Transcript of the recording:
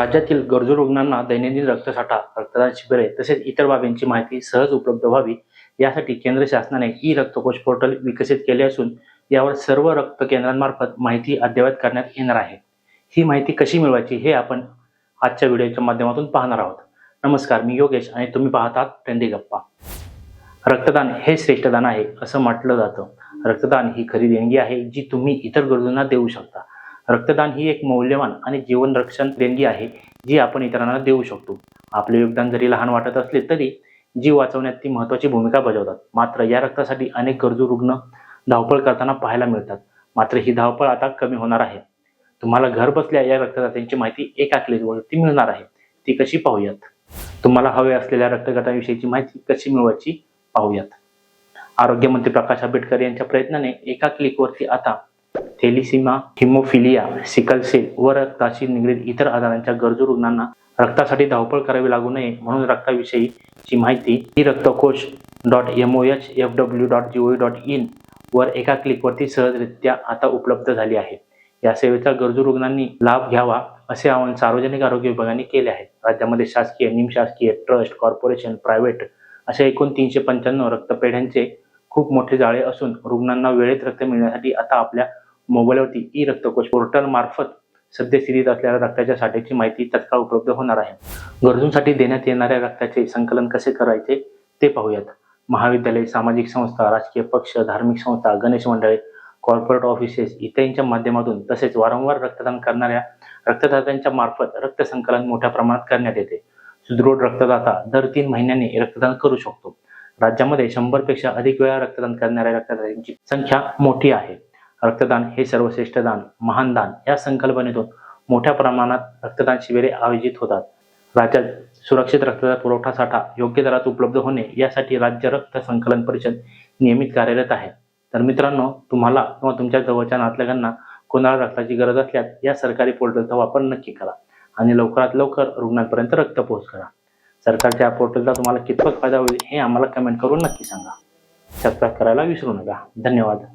राज्यातील गरजू रुग्णांना दैनंदिन रक्तसाठा रक्तदान शिबिरे तसेच इतर बाबींची माहिती सहज उपलब्ध व्हावी. यासाठी केंद्र शासनाने ई रक्तकोश पोर्टल विकसित केले असून यावर सर्व रक्त केंद्रांमार्फत माहिती अद्ययावत करण्यात येणार आहे. ही माहिती कशी मिळवायची हे आपण आजच्या व्हिडिओच्या माध्यमातून पाहणार आहोत. नमस्कार मी योगेश आणि तुम्ही पाहतात ट्रेंडी गप्पा. रक्तदान हे श्रेष्ठ दान आहे असं म्हटलं जातं. रक्तदान ही खरी देणगी आहे जी तुम्ही इतर गरजूंना देऊ शकता. रक्तदान ही एक मौल्यवान आणि जीवनरक्षण देणगी आहे जी आपण इतरांना देऊ शकतो. आपले योगदान जरी लहान वाटत असले तरी जीव वाचवण्यात ती महत्वाची भूमिका बजावतात. मात्र या रक्तासाठी अनेक गरजू रुग्ण धावपळ करताना पाहायला मिळतात. मात्र ही धावपळ आता कमी होणार आहे. तुम्हाला घर बसल्या या रक्तदात्यांची माहिती एका क्लिकवरती मिळणार आहे. ती कशी पाहूयात? तुम्हाला हवे असलेल्या रक्तगटाविषयीची माहिती कशी मिळवायची पाहूयात. आरोग्यमंत्री प्रकाश आंबेडकर यांच्या प्रयत्नाने एका क्लिकवरती आता थेलिसिमा हिमोफिलिया सिकल सेल व रक्ताशी निगडीत इतर आजारांच्या गरजू रुग्णांना रक्तासाठी धावपळ करावी लागू नये म्हणून रक्ताविषयीची माहिती ही Raktakosh dot M O H F W dot G O dot in वर एका क्लिकवरती सहजरित्या आता उपलब्ध झाली आहे. या सेवेचा गरजू रुग्णांनी लाभ घ्यावा असे आवाहन सार्वजनिक आरोग्य विभागाने केले आहे. राज्यामध्ये शासकीय निमशासकीय ट्रस्ट कॉर्पोरेशन प्रायव्हेट अशा एकूण तीनशे पंच्याण्णव रक्तपेढ्यांचे खूप मोठे जाळे असून रुग्णांना वेळेत रक्त मिळण्यासाठी आता आपल्या मोबाईलवरती ई रक्तकोश पोर्टल मार्फत सद्यस्थितीत असलेल्या रक्ताच्या साठ्याची माहिती तत्काळ उपलब्ध होणार आहे. गरजूंसाठी देण्यात येणाऱ्या रक्ताचे संकलन कसे करायचे ते पाहूयात. महाविद्यालय सामाजिक संस्था राजकीय पक्ष धार्मिक संस्था गणेश मंडळे कॉर्पोरेट ऑफिसेस इत्यादींच्या माध्यमातून तसेच वारंवार रक्तदान करणाऱ्या रक्तदात्यांच्या मार्फत रक्त संकलन मोठ्या प्रमाणात करण्यात येते. सुदृढ रक्तदाता दर तीन महिन्यांनी रक्तदान करू शकतो. राज्यामध्ये शंभरपेक्षा अधिक वेळा रक्तदान करणाऱ्या रक्तदात्यांची संख्या मोठी आहे. रक्तदान हे सर्वश्रेष्ठ दान महान दान या संकल्पनेतून मोठ्या प्रमाणात रक्तदान शिबिरे आयोजित होतात. राज्यात सुरक्षित रक्तदान पुरवठा साठा योग्य दरात उपलब्ध होणे यासाठी राज्य रक्त संकलन परिषद नियमित कार्यरत आहे. तर मित्रांनो तुम्हाला किंवा तुमच्या जवळच्या नातलगांना कोणाला रक्ताची गरज असल्यास या सरकारी पोर्टलचा वापर नक्की करा आणि लवकरात लवकर रुग्णांपर्यंत रक्त पोहोच करा. सरकारच्या या पोर्टलचा तुम्हाला कितपत फायदा होईल हे आम्हाला कमेंट करून नक्की सांगा. सबस्क्राईब करायला विसरू नका. धन्यवाद.